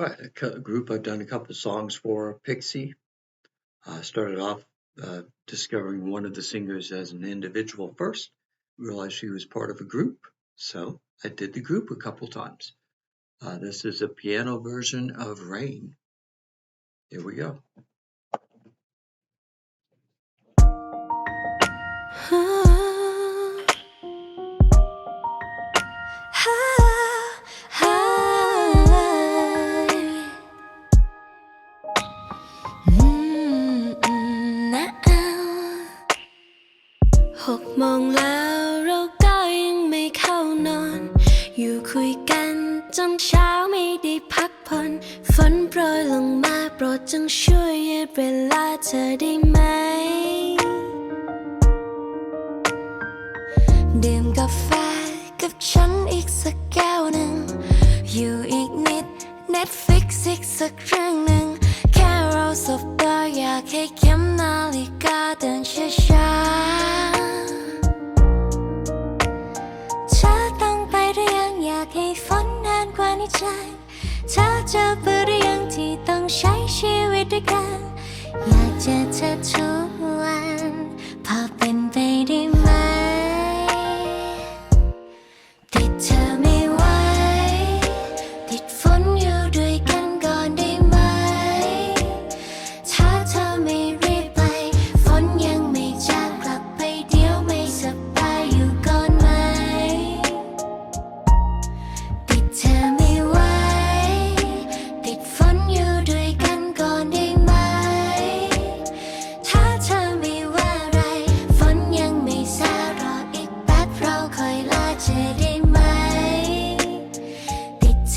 A group I've done a couple songs for, Pixie. I started off uh, discovering one of the singers as an individual first, realized she was part of a group, so I did the group a couple times. Uh, this is a piano version of Rain. Here we go. มองแล้วเราก็ยังไม่เข้านอน อยู่คุยกันจนเช้าไม่ได้พักผ่อนฝนโปรยลงมาโปรดจงช่วยยืดเวลาเธอได้ไหมดื่มกาแฟกับฉัน ใจเธอจะเบื่อหรือยังที่ต้องใช้ชีวิตด้วยกัน อยากเจอเธอทุกวันพอ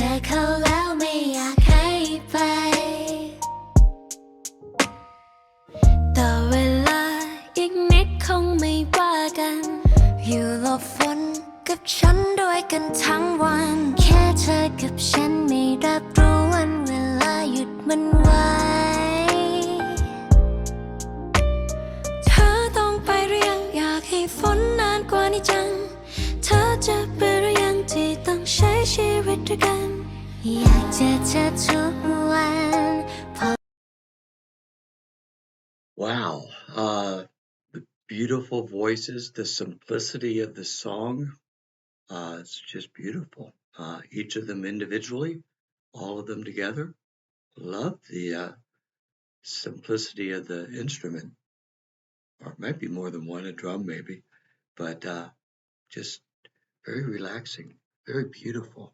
ธอเข้าแล้วไม่อยากให้ไป ต่อเวลาอีกนิดคงไม่ว่ากัน อยู่หลบฝนกับฉันด้วยกันทั้งวัน แค่เธอกับฉันไม่รับรู้วันเวลาหยุดมันไว้เธอต้องไปหรือยังอยากให้ฝนนานกว่านี้จัง เธอจะเบื่อ วิตด้วยกัน อยากเจอเธอทุกวัน Wow. Uh, the beautiful voices, the simplicity of the song. Uh, it's just beautiful. Uh, each of them individually, all of them together. Love the uh, simplicity of the instrument. Or it might be more than one, a drum maybe, but uh, just very relaxing, very beautiful,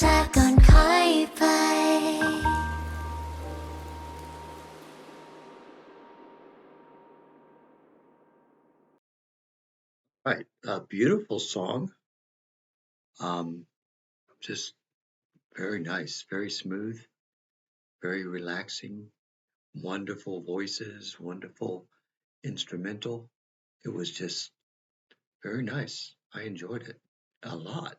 ซาก่อนค่อยไป Right. A beautiful song. Um, just very nice, very smooth, very relaxing, wonderful voices, wonderful instrumental. It was just very nice. I enjoyed it a lot.